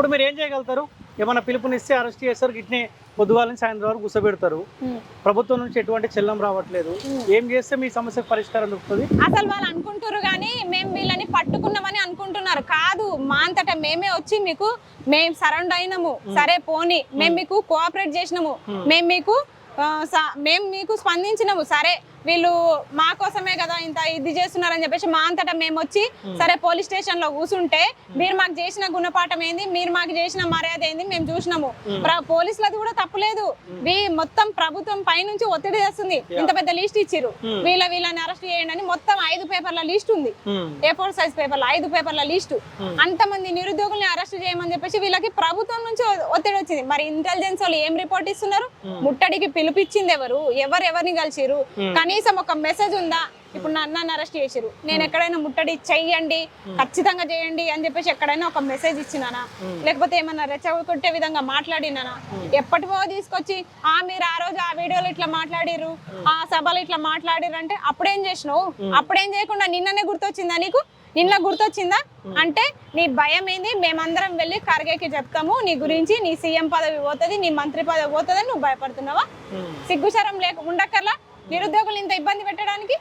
ఇప్పుడు మీరు ఏం చేయగలుగుతారు? ఏమైనా పిలుపునిస్తే అరెస్ట్ చేస్తారు గిట్నే పొద్దుగాలని సాయంత్రం వరకు ఉమ్. ప్రభుత్వం నుంచి ఎటువంటి చెల్లం రావట్లేదు. ఏం చేస్తే మీ సమస్యకు పరిష్కారం దొరుకుతుంది? అసలు వాళ్ళు అనుకుంటారు కానీ మేము వీళ్ళని పట్టుకున్నామని అనుకుంటున్నారు. కాదు మా అంతటా మేమే వచ్చి మీకు మేము సరౌండ్ అయినాము. సరే పోని. మేము మీకు కోఆపరేట్ చేసినాము. మేము మీకు మేము మీకు స్పందించినాము. సరే వీళ్ళు మా కోసమే కదా ఇంత ఇది చేస్తున్నారని చెప్పేసి మా అంతటా మేము వచ్చి సరే పోలీస్ స్టేషన్లో కూర్చుంటే మీరు మాకు చేసిన గుణపాఠం ఏంది? మీరు మాకు చేసిన మర్యాద ఏంది? మేము చూసినాము. పోలీసులది కూడా తప్పులేదు. మొత్తం ప్రభుత్వం పైనుంచి ఒత్తిడి చేస్తుంది. ఇంత పెద్ద లిస్ట్ ఇచ్చిర్రు. వీళ్ళ వీళ్ళని అరెస్ట్ చేయండి అని మొత్తం ఐదు పేపర్ల లిస్ట్ ఉంది. ఏ ఫోర్ సైజ్ పేపర్ల? ఐదు పేపర్ల లిస్టు. అంతమంది నిరుద్యోగుల్ని అరెస్ట్ చేయమని చెప్పేసి వీళ్ళకి ప్రభుత్వం నుంచి ఒత్తిడి వచ్చింది. మరి ఇంటెలిజెన్స్ వాళ్ళు ఏం రిపోర్ట్ ఇస్తున్నారు? ముట్టడికి పిలిపించింది ఎవరు? ఎవరు ఎవరిని కలిసిరు కనీసం ఒక మెసేజ్ ఉందా? ఇప్పుడు నన్ను అరెస్ట్ చేసిరు నేను ఎక్కడైనా ముట్టడి చెయ్యండి ఖచ్చితంగా చేయండి అని చెప్పేసి ఎక్కడైనా ఒక మెసేజ్ ఇచ్చినానా? లేకపోతే ఏమన్నా రెచ్చగొట్టే విధంగా మాట్లాడినానా? ఎప్పటివో తీసుకొచ్చి ఆ మీరు ఆ రోజు ఆ వీడియోలో ఇట్లా మాట్లాడిరు ఆ సభలో ఇట్లా మాట్లాడిరు అంటే అప్పుడేం చేసినావు? అప్పుడేం చేయకుండా నిన్ననే గుర్తొచ్చిందా నీకు? నిన్న గుర్తొచ్చిందా? అంటే నీ భయం ఏంది? మేమందరం వెళ్ళి ఖర్గేకి చెప్తాము నీ గురించి నీ సీఎం పదవి పోతుంది నీ మంత్రి పదవి పోతుంది నువ్వు భయపడుతున్నావా? సిగ్గుశరం లేక ఉండక్కర్లా? నిరుద్యోగులు ఇంత ఇబ్బంది పెట్టడానికి